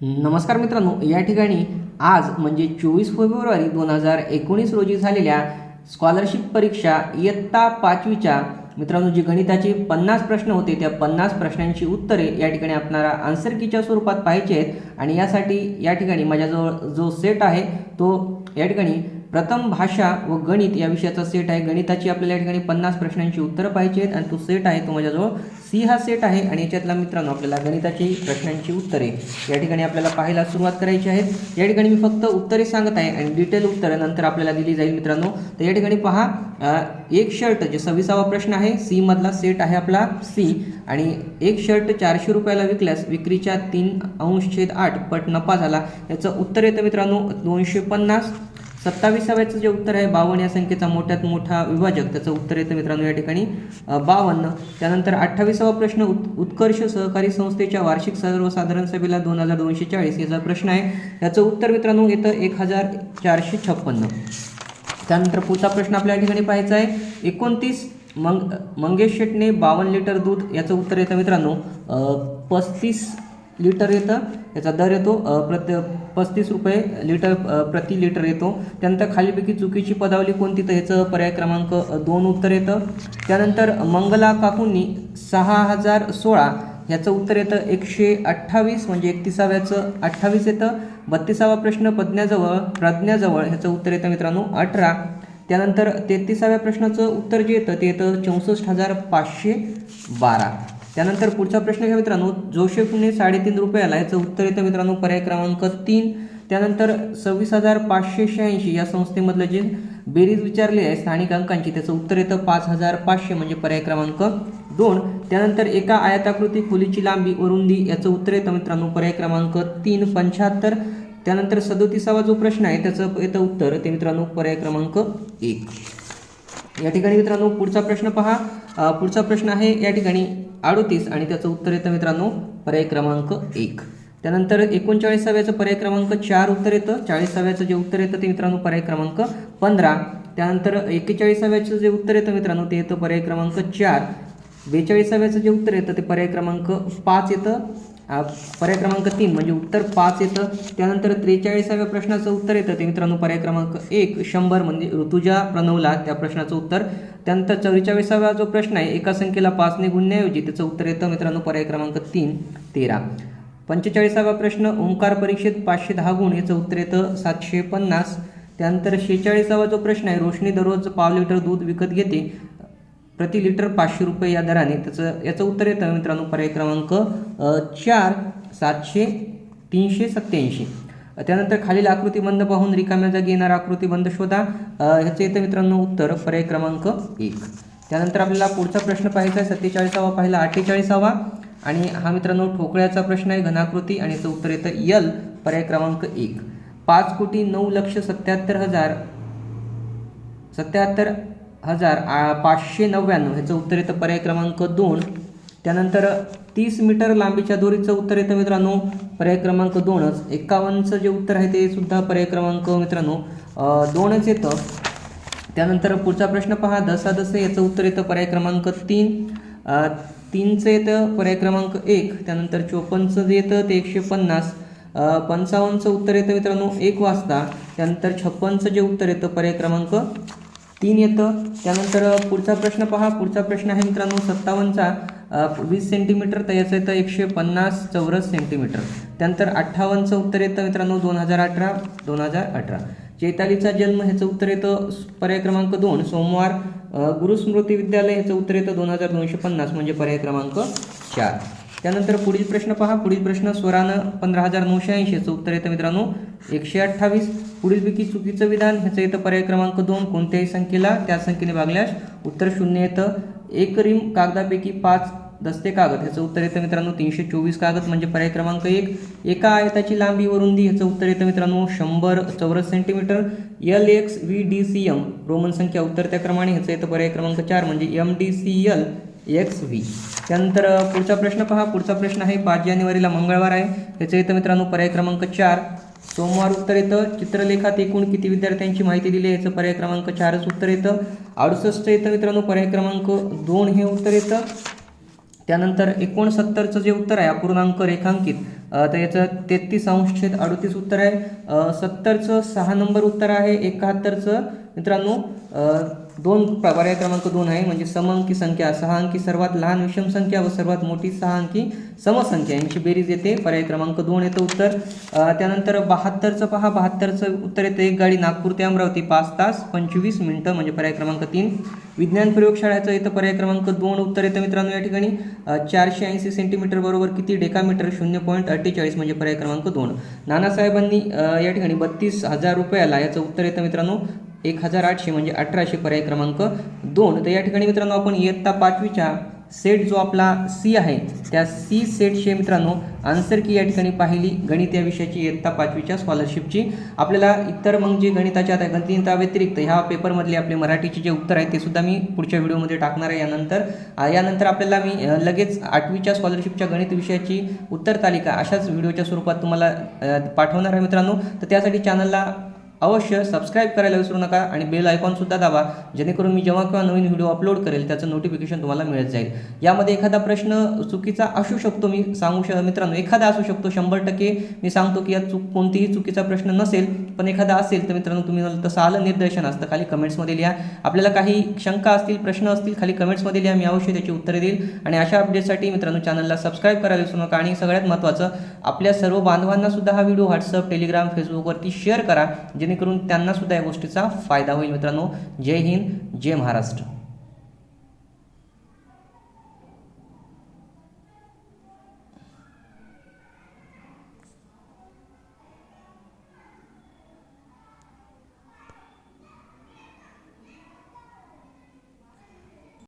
नमस्कार मित्रांनो या ठिकाणी आज म्हणजे चोवीस फेब्रुवारी दोन हजार एकोणीस रोजी झालेल्या स्कॉलरशिप परीक्षा इयत्ता पाचवीच्या मित्रांनो जी गणिताचे पन्नास प्रश्न होते त्या पन्नास प्रश्नांची उत्तरे या ठिकाणी आपणाला आन्सर कीच्या स्वरूपात पाहिजे आहेत. आणि यासाठी या ठिकाणी माझ्याजवळ जो सेट आहे तो या ठिकाणी प्रथम भाषा व गणित या विषयाचा सेट आहे. गणिताची आपल्याला या ठिकाणी पन्नास प्रश्नांची उत्तरं पाहिजे आहेत आणि तो सेट आहे तो माझ्याजवळ सी हा सेट आहे आणि याच्यातला मित्रांनो आपल्याला गणिताची प्रश्नांची उत्तरे या ठिकाणी आपल्याला पाहायला सुरुवात करायची आहेत या ठिकाणी मी फक्त उत्तरे सांगत आहे आणि डिटेल उत्तरं नंतर आपल्याला दिली जाईल मित्रांनो. तर या ठिकाणी पहा एक शर्ट जे सव्वीसावा प्रश्न आहे सी मधला सेट आहे आपला सी आणि एक शर्ट चारशे रुपयाला विकल्यास विक्रीच्या तीन अंश छेद आठ पट नफा झाला. याचं उत्तर येतं मित्रांनो दोनशे पन्नास. सत्तावीसाव्याचं जे उत्तर आहे बावन्न या संख्येचा मोठ्यात मोठा विभाजक त्याचं उत्तर येतं मित्रांनो या ठिकाणी बावन्न. त्यानंतर अठ्ठावीसावा प्रश्न उत् उत्कर्ष सहकारी संस्थेच्या वार्षिक सर्वसाधारण सभेला दोन हजार दोनशे चाळीस याचा प्रश्न आहे. याचं उत्तर मित्रांनो येतं एक हजार चारशे छप्पन्न. त्यानंतर पुढचा प्रश्न आपल्या या ठिकाणी पाहायचा आहे. एकोणतीस मंग मंगेश शेटने बावन्न लिटर दूध याचं उत्तर येतं मित्रांनो पस्तीस लिटर येतं. याचा दर येतो प्रत्य प्रत पस्तीस रुपये लिटर प्रति लिटर येतो. त्यानंतर खालीपैकी चुकीची पदावली कोणती तर ह्याचं पर्याय क्रमांक दोन उत्तर येतं. त्यानंतर मंगला काकूंनी सहा हजार सोळा ह्याचं उत्तर येतं. एकशे अठ्ठावीस म्हणजे एकतीसाव्याचं अठ्ठावीस येतं. बत्तीसावा प्रश्न प्रज्ञाजवळ प्रज्ञाजवळ ह्याचं उत्तर येतं मित्रांनो अठरा. त्यानंतर तेहतीसाव्या प्रश्नाचं उत्तर जे येतं ते येतं चौसष्ट हजार पाचशे बारा. त्यानंतर पुढचा प्रश्न घ्या मित्रांनो. जोशेफने साडेतीन रुपयाला याचं उत्तर येतं मित्रांनो पर्याय क्रमांक तीन. त्यानंतर सव्वीस हजार पाचशे शहाऐंशी या संस्थेमधलं जे बेरीज विचारली आहे स्थानिक अंकांची त्याचं उत्तर येतं पाच हजार पाचशे म्हणजे पर्याय क्रमांक दोन. त्यानंतर एका आयताकृती खोलीची लांबी व याचं उत्तर येतं मित्रांनो पर्याय क्रमांक तीन पंच्याहत्तर. त्यानंतर सदोतीसावा जो प्रश्न आहे त्याचं येतं उत्तर ते मित्रांनो पर्याय क्रमांक एक. या ठिकाणी मित्रांनो पुढचा प्रश्न पहा. पुढचा प्रश्न आहे या ठिकाणी अडोतीस आणि त्याचं उत्तर येतं मित्रांनो पर्याय क्रमांक एक. त्यानंतर एकोणचाळीसाव्याचं पर्याय क्रमांक चार उत्तर येतं. चाळीसाव्याचं जे उत्तर येतं ते मित्रांनो पर्याय क्रमांक पंधरा. त्यानंतर एक्केचाळीसाव्याचं जे उत्तर येतं मित्रांनो ते येतं पर्याय क्रमांक चार. बेचाळीसाव्याचं जे उत्तर येतं ते पर्याय क्रमांक पाच येतं. पर्याय क्रमांक तीन म्हणजे उत्तर पाच येतं. त्यानंतर त्रेचाळीसाव्या प्रश्नाचं उत्तर येतं. ते मित्रांनो पर्याय क्रमांक एक शंभर म्हणजे ऋतुजा प्रणवला त्या प्रश्नाचं उत्तर. त्यानंतर चौवेचाळीसावा जो प्रश्न आहे एका संख्येला पाचने गुणण्याऐवजी त्याचं उत्तर येतं. मित्रांनो पर्याय क्रमांक तीन तेरा. पंचेचाळीसावा प्रश्न ओंकार परीक्षेत पाचशे दहा गुण याचं उत्तर येतं सातशे पन्नास. त्यानंतर शेहेचाळीसावा जो प्रश्न आहे रोशनी दररोज पाव लिटर दूध विकत घेते. प्रति लिटर पाचशे रुपये या दराने. त्याचं याचं उत्तर येतं मित्रांनो पर्याय क्रमांक चार सातशे तीनशे सत्याऐंशी त्यानंतर खालील आकृतीबंध पाहून रिकाम्या जागी येणारा आकृतीबंध शोधा. ह्याचं येतं मित्रांनो उत्तर पर्याय क्रमांक एक. त्यानंतर आपल्याला पुढचा प्रश्न पाहायचा आहे सत्तेचाळीसावा पाहिला अठ्ठेचाळीसावा. आणि हा मित्रांनो ठोकळ्याचा प्रश्न आहे घनाकृती. आणि याचं उत्तर येतं यल पर्याय क्रमांक एक. पाच कोटी नऊ लक्ष सत्याहत्तर हजार सत्याहत्तर हजार आ, पाचशे नव्याण्णव ह्याचं उत्तर येतं पर्याय क्रमांक दोन. त्यानंतर तीस मीटर लांबीच्या दोरीचं उत्तर येतं मित्रांनो पर्याय क्रमांक दोनच. एकावन्नचं जे उत्तर आहे ते सुद्धा पर्याय क्रमांक मित्रांनो दोनच येतं. त्यानंतर पुढचा प्रश्न पहा दसा दसे याचं उत्तर येतं पर्याय क्रमांक तीन. तीनचं येतं पर्याय क्रमांक एक. त्यानंतर चोपन्नचं जे येतं ते एकशे पन्नास. पंचावन्नचं उत्तर येतं मित्रांनो एक वाजता. त्यानंतर छप्पनचं जे उत्तर येतं पर्याय क्रमांक तीन येतं. त्यानंतर पुढचा प्रश्न पहा. पुढचा प्रश्न आहे मित्रांनो सत्तावन्नचा. वीस सेंटीमीटर तर याचं येतं एकशे पन्नास चौरस सेंटीमीटर त्यानंतर अठ्ठावन्नचं उत्तर येतं मित्रांनो दोन हजार अठरा दोन हजार अठरा. चैतालीचा जन्म ह्याचं उत्तर येतं पर्याय क्रमांक दोन सोमवार. गुरुस्मृती विद्यालय ह्याचं उत्तर येतं दोन हजार दोनशे पन्नास म्हणजे पर्याय क्रमांक चार. त्यानंतर पुढील प्रश्न पहा. पुढील प्रश्न स्वरानं पंधरा हजार नऊशे ऐंशी उत्तर येतं मित्रांनो. एकशे अठ्ठावीस. पुढीलपैकी चुकीचं विधान ह्याचं येतं पर्याय क्रमांक दोन. कोणत्याही संख्येला त्या संख्येने भागल्यास उत्तर शून्य येतं. एक रिम कागदापैकी पाच दस्ते कागद ह्याचं उत्तर येतं मित्रांनो. तीनशे चोवीस कागद म्हणजे पर्याय क्रमांक एक. एका आयताची लांबी व रुंदी ह्याचं उत्तर येतं मित्रांनो. शंभर चौरस centimetre. L X V D C M Roman संख्या उत्तर क्रमाने ह्याचं येतं पर्याय क्रमांक चार. म्हणजे M D C L X V. त्यानंतर पुढचा प्रश्न पहा. पुढचा प्रश्न आहे पाच जानेवारीला मंगळवार आहे. त्याचं येतं मित्रांनो पर्याय क्रमांक चार. सोमवार उत्तर येतं. चित्रलेखात एकूण किती विद्यार्थ्यांची माहिती दिली आहे? याचं पर्याय क्रमांक चारच उत्तर येतं. अडुसष्ट येतं मित्रांनो पर्याय क्रमांक दोन हे उत्तर येतं. त्यानंतर एकोणसत्तरचं जे उत्तर आहे अपूर्णांक रेखांकित तर याचं तेहतीस अंश छेद अडतीस उत्तर आहे. सत्तरचं सहा नंबर उत्तर आहे. एकाहत्तरचं मित्रांनो दोन पर्याय क्रमांक दोन आहे म्हणजे समअंकी संख्या सहा अंकी सर्वात लहान विषम संख्या व सर्वात मोठी सहा अंकी समसंख्या. यांची बेरीज येते पर्याय क्रमांक दोन येतं उत्तर. त्यानंतर बहात्तरचं पहा बहात्तरचं उत्तर येतं एक गाडी नागपूर ते अमरावती पाच तास पंचवीस मिनटं म्हणजे पर्याय क्रमांक तीन. विज्ञान प्रयोगशाळेचं येतं पर्याय क्रमांक दोन उत्तर येतं मित्रांनो या ठिकाणी. चारशे ऐंशी सेंटीमीटर बरोबर किती डेकामीटर? शून्य पॉईंट अठ्ठेचाळीस म्हणजे पर्याय क्रमांक दोन. नानासाहेबांनी या ठिकाणी बत्तीस हजार रुपयाला याचं उत्तर येतं मित्रांनो. एक हजार आठशे म्हणजे अठराशे पर्याय क्रमांक दोन. तर या ठिकाणी मित्रांनो आपण इयत्ता पाचवीच्या सेट जो आपला सी आहे त्या सी सेटचे मित्रांनो आन्सर की या ठिकाणी पाहिली. गणित या विषयाची इयत्ता पाचवीच्या स्कॉलरशिपची आपल्याला इतर मग जे गणिताच्या आता गणिता व्यतिरिक्त ह्या पेपरमधले आपले मराठीचे जे उत्तर आहे ते सुद्धा मी पुढच्या व्हिडिओमध्ये टाकणार आहे यानंतर. यानंतर आपल्याला मी लगेच आठवीच्या स्कॉलरशिपच्या गणित विषयाची उत्तर तालिका अशाच व्हिडिओच्या स्वरूपात तुम्हाला पाठवणार आहे मित्रांनो. तर त्यासाठी चॅनलला अवश्य सबस्क्राईब करायला विसरू नका आणि बेल आयकॉनसुद्धा दाबा जेणेकरून मी जेव्हा किंवा नवीन व्हिडिओ अपलोड करेल त्याचं नोटिफिकेशन तुम्हाला मिळत जाईल. यामध्ये एखादा प्रश्न चुकीचा असू शकतो मी सांगू श मित्रांनो एखादा असू शकतो शंभर टक्के मी सांगतो की यात चूक कोणतीही चुकीचा प्रश्न नसेल पण एखादा असेल तर मित्रांनो तुम्ही तसं आलं निर्देशन असतं खाली कमेंट्समध्ये लिहा. आपल्याला काही शंका असतील प्रश्न असतील खाली कमेंट्समध्ये लिहा मी अवश्य त्याची उत्तरे देईल. आणि अशा अपडेटसाठी मित्रांनो चॅनलला सबस्क्राईब करायला विसरू नका. आणि सगळ्यात महत्त्वाचं आपल्या सर्व बांधवांनासुद्धा हा व्हिडिओ व्हॉट्सअप टेलिग्राम फेसबुकवरती शेअर करा जे जेणेकरून त्यांना सुद्धा या गोष्टीचा फायदा होईल मित्रांनो. जय हिंद जय महाराष्ट्र.